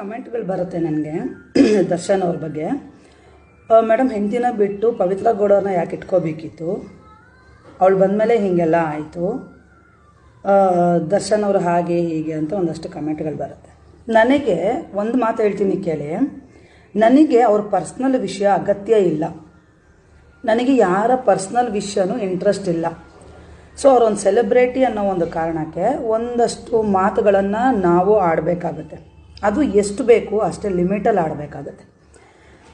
ಕಮೆಂಟ್ಗಳು ಬರುತ್ತೆ ನನಗೆ, ದರ್ಶನ್ ಅವ್ರ ಬಗ್ಗೆ. ಮೇಡಮ್ ಹೆಂಡತಿನ ಬಿಟ್ಟು ಪವಿತ್ರ ಗೌಡವ್ರನ್ನ ಯಾಕೆ ಇಟ್ಕೋಬೇಕಿತ್ತು? ಅವಳು ಬಂದಮೇಲೆ ಹೀಗೆಲ್ಲ ಆಯಿತು. ದರ್ಶನ್ ಅವರು ಹಾಗೆ ಹೀಗೆ ಅಂತ ಒಂದಷ್ಟು ಕಮೆಂಟ್ಗಳು ಬರುತ್ತೆ. ನನಗೆ ಒಂದು ಮಾತು ಹೇಳ್ತೀನಿ ಕೇಳಿ. ನನಗೆ ಅವ್ರ ಪರ್ಸ್ನಲ್ ವಿಷಯ ಅಗತ್ಯ ಇಲ್ಲ. ನನಗೆ ಯಾರ ಪರ್ಸ್ನಲ್ ವಿಷಯನೂ ಇಂಟ್ರೆಸ್ಟ್ ಇಲ್ಲ. ಸೊ ಅವರೊಂದು ಸೆಲೆಬ್ರಿಟಿ ಅನ್ನೋ ಒಂದು ಕಾರಣಕ್ಕೆ ಒಂದಷ್ಟು ಮಾತುಗಳನ್ನು ನಾವು ಆಡಬೇಕಾಗತ್ತೆ. ಅದು ಎಷ್ಟು ಬೇಕು ಅಷ್ಟೇ ಲಿಮಿಟಲ್ಲಿ ಆಡಬೇಕಾಗತ್ತೆ.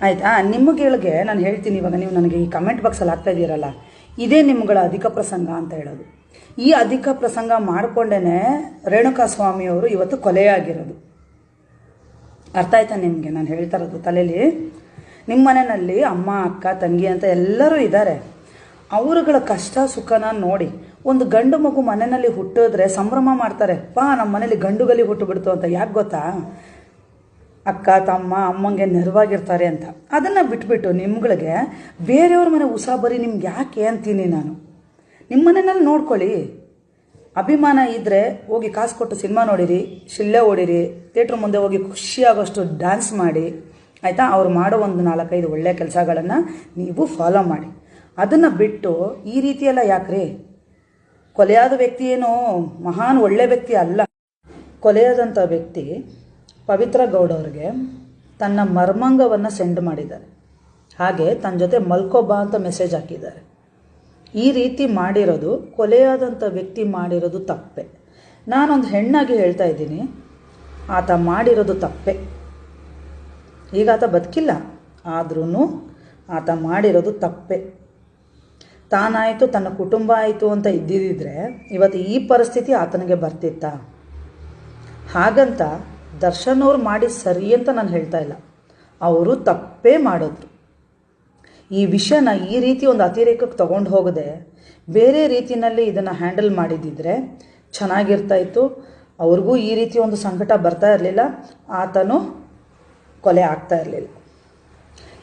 ಆಯಿತಾ? ನಿಮಗಳಿಗೆ ನಾನು ಹೇಳ್ತೀನಿ ಇವಾಗ, ನೀವು ನನಗೆ ಈ ಕಮೆಂಟ್ ಬಾಕ್ಸಲ್ಲಿ ಹಾಕ್ತಾ ಇದ್ದೀರಲ್ಲ ಇದೇ ನಿಮ್ಗಳ ಅಧಿಕ ಪ್ರಸಂಗ ಅಂತ ಹೇಳೋದು. ಈ ಅಧಿಕ ಪ್ರಸಂಗ ಮಾಡಿಕೊಂಡೇ ರೇಣುಕಾ ಸ್ವಾಮಿಯವರು ಇವತ್ತು ಕೊಲೆಯಾಗಿರೋದು. ಅರ್ಥ ಆಯ್ತಾ ನಿಮಗೆ? ನಾನು ಹೇಳ್ತಾ ಇರೋದು ತಲೆಯಲ್ಲಿ ನಿಮ್ಮ ಮನೆಯಲ್ಲಿ ಅಮ್ಮ, ಅಕ್ಕ, ತಂಗಿ ಅಂತ ಎಲ್ಲರೂ ಇದ್ದಾರೆ ಅವರುಗಳ ಕಷ್ಟ, ಸುಖನ ನೋಡಿ ಒಂದು ಗಂಡು ಮಗು ಮನೆಯಲ್ಲಿ ಹುಟ್ಟಿದ್ರೆ ಸಂಭ್ರಮ ಮಾಡ್ತಾರೆ. ಪಾ ನಮ್ಮ ಮನೇಲಿ ಗಂಡುಗಲಿ ಹುಟ್ಟುಬಿಡ್ತು ಅಂತ ಯಾಕೆ ಗೊತ್ತಾ? ಅಕ್ಕ, ತಮ್ಮ, ಅಮ್ಮಂಗೆ ನೆರವಾಗಿರ್ತಾರೆ ಅಂತ. ಅದನ್ನು ಬಿಟ್ಬಿಟ್ಟು ನಿಮ್ಗಳಿಗೆ ಬೇರೆಯವ್ರ ಮನೆ ಉಸಾಬರಿ ನಿಮ್ಗೆ ಯಾಕೆ ಅಂತೀನಿ ನಾನು? ನಿಮ್ಮ ಮನೆಯಲ್ಲಿ ನೋಡ್ಕೊಳ್ಳಿ. ಅಭಿಮಾನ ಇದ್ದರೆ ಹೋಗಿ ಕಾಸು ಕೊಟ್ಟು ಸಿನಿಮಾ ನೋಡಿರಿ, ಶಿಲ್ಲೆ ಓಡಿರಿ, ಥಿಯೇಟ್ರ್ ಮುಂದೆ ಹೋಗಿ ಖುಷಿಯಾಗೋಷ್ಟು ಡ್ಯಾನ್ಸ್ ಮಾಡಿ, ಆಯಿತಾ? ಅವ್ರು ಮಾಡೋ ಒಂದು ನಾಲ್ಕೈದು ಒಳ್ಳೆಯ ಕೆಲಸಗಳನ್ನು ನೀವು ಫಾಲೋ ಮಾಡಿ. ಅದನ್ನು ಬಿಟ್ಟು ಈ ರೀತಿಯೆಲ್ಲ ಯಾಕ್ರಿ? ಕೊಲೆಯಾದ ವ್ಯಕ್ತಿ ಏನು ಮಹಾನ್ ಒಳ್ಳೆ ವ್ಯಕ್ತಿ ಅಲ್ಲ. ಕೊಲೆಯಾದಂಥ ವ್ಯಕ್ತಿ ಪವಿತ್ರ ಗೌಡ ಅವ್ರಿಗೆ ತನ್ನ ಮರ್ಮಾಂಗವನ್ನು ಸೆಂಡ್ ಮಾಡಿದ್ದಾರೆ. ಹಾಗೆ ತನ್ನ ಜೊತೆ ಮಲ್ಕೋಬಾ ಅಂತ ಮೆಸೇಜ್ ಹಾಕಿದ್ದಾರೆ. ಈ ರೀತಿ ಮಾಡಿರೋದು ಕೊಲೆಯಾದಂಥ ವ್ಯಕ್ತಿ ಮಾಡಿರೋದು ತಪ್ಪೆ. ನಾನೊಂದು ಹೆಣ್ಣಾಗಿ ಹೇಳ್ತಾ ಇದ್ದೀನಿ, ಆತ ಮಾಡಿರೋದು ತಪ್ಪೆ. ಈಗ ಆತ ಬದುಕಿಲ್ಲ ಆದ್ರೂ ಆತ ಮಾಡಿರೋದು ತಪ್ಪೆ. ತಾನಾಯಿತು, ತನ್ನ ಕುಟುಂಬ ಆಯಿತು ಅಂತ ಇದ್ದಿದ್ದರೆ ಇವತ್ತು ಈ ಪರಿಸ್ಥಿತಿ ಆತನಿಗೆ ಬರ್ತಿತ್ತಾ. ಹಾಗಂತ ದರ್ಶನ್ ಅವ್ರು ಮಾಡಿ ಸರಿ ಅಂತ ನಾನು ಹೇಳ್ತಾ ಇಲ್ಲ. ಅವರು ತಪ್ಪೇ ಮಾಡಿದ್ರು. ಈ ವಿಷಯನ ಈ ರೀತಿ ಒಂದು ಅತಿರೇಕಕ್ಕೆ ತಗೊಂಡು ಹೋಗದೆ ಬೇರೆ ರೀತಿಯಲ್ಲಿ ಇದನ್ನು ಹ್ಯಾಂಡಲ್ ಮಾಡಿದ್ದಿದ್ರೆ ಚೆನ್ನಾಗಿರ್ತಾ ಇತ್ತು. ಅವ್ರಿಗೂ ಈ ರೀತಿ ಒಂದು ಸಂಕಟ ಬರ್ತಾ ಇರಲಿಲ್ಲ. ಆತನು ಕೊಲೆ ಆಗ್ತಾ ಇರಲಿಲ್ಲ.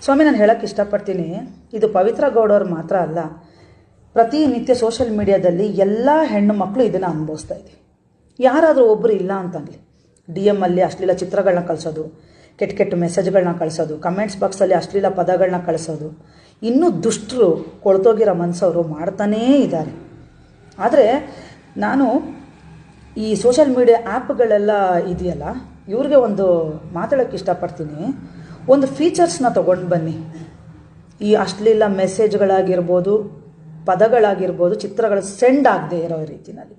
ಸ್ವಾಮಿ, ನಾನು ಹೇಳೋಕ್ಕೆ ಇಷ್ಟಪಡ್ತೀನಿ. ಇದು ಪವಿತ್ರ ಗೌಡವ್ರು ಮಾತ್ರ ಅಲ್ಲ. ಪ್ರತಿನಿತ್ಯ ಸೋಷಲ್ ಮೀಡಿಯಾದಲ್ಲಿ ಎಲ್ಲ ಹೆಣ್ಣು ಮಕ್ಕಳು ಇದನ್ನು ಅನುಭವಿಸ್ತಾ ಇದ್ದೀವಿ. ಯಾರಾದರೂ ಒಬ್ಬರು ಇಲ್ಲ ಅಂತಂದ್ಲಿ ಡಿ ಎಮ್ಮಲ್ಲಿ ಅಶ್ಲೀಲ ಚಿತ್ರಗಳನ್ನ ಕಳಿಸೋದು, ಕೆಟ್ಟ ಕೆಟ್ಟ ಮೆಸೇಜ್ಗಳನ್ನ ಕಳಿಸೋದು ಕಮೆಂಟ್ಸ್ ಬಾಕ್ಸಲ್ಲಿ ಅಶ್ಲೀಲ ಪದಗಳನ್ನ ಕಳಿಸೋದು, ಇನ್ನೂ ದುಷ್ಟರು ಕೊಳ್ತೋಗಿರೋ ಮನಸ್ಸವರು ಮಾಡ್ತಾನೇ ಇದ್ದಾರೆ. ಆದರೆ ನಾನು ಈ ಸೋಷಲ್ ಮೀಡಿಯಾ ಆ್ಯಪ್ಗಳೆಲ್ಲ ಇದೆಯಲ್ಲ, ಇವ್ರಿಗೆ ಒಂದು ಮಾತಾಡೋಕ್ಕೆ ಇಷ್ಟಪಡ್ತೀನಿ. ಒಂದು ಫೀಚರ್ಸ್ನ ತೊಗೊಂಡು ಬನ್ನಿ. ಈ ಅಶ್ಲೀಲ ಮೆಸೇಜ್ಗಳಾಗಿರ್ಬೋದು ಪದಗಳಾಗಿರ್ಬೋದು ಚಿತ್ರಗಳು ಸೆಂಡ್ ಆಗದೆ ಇರೋ ರೀತಿಯಲ್ಲಿ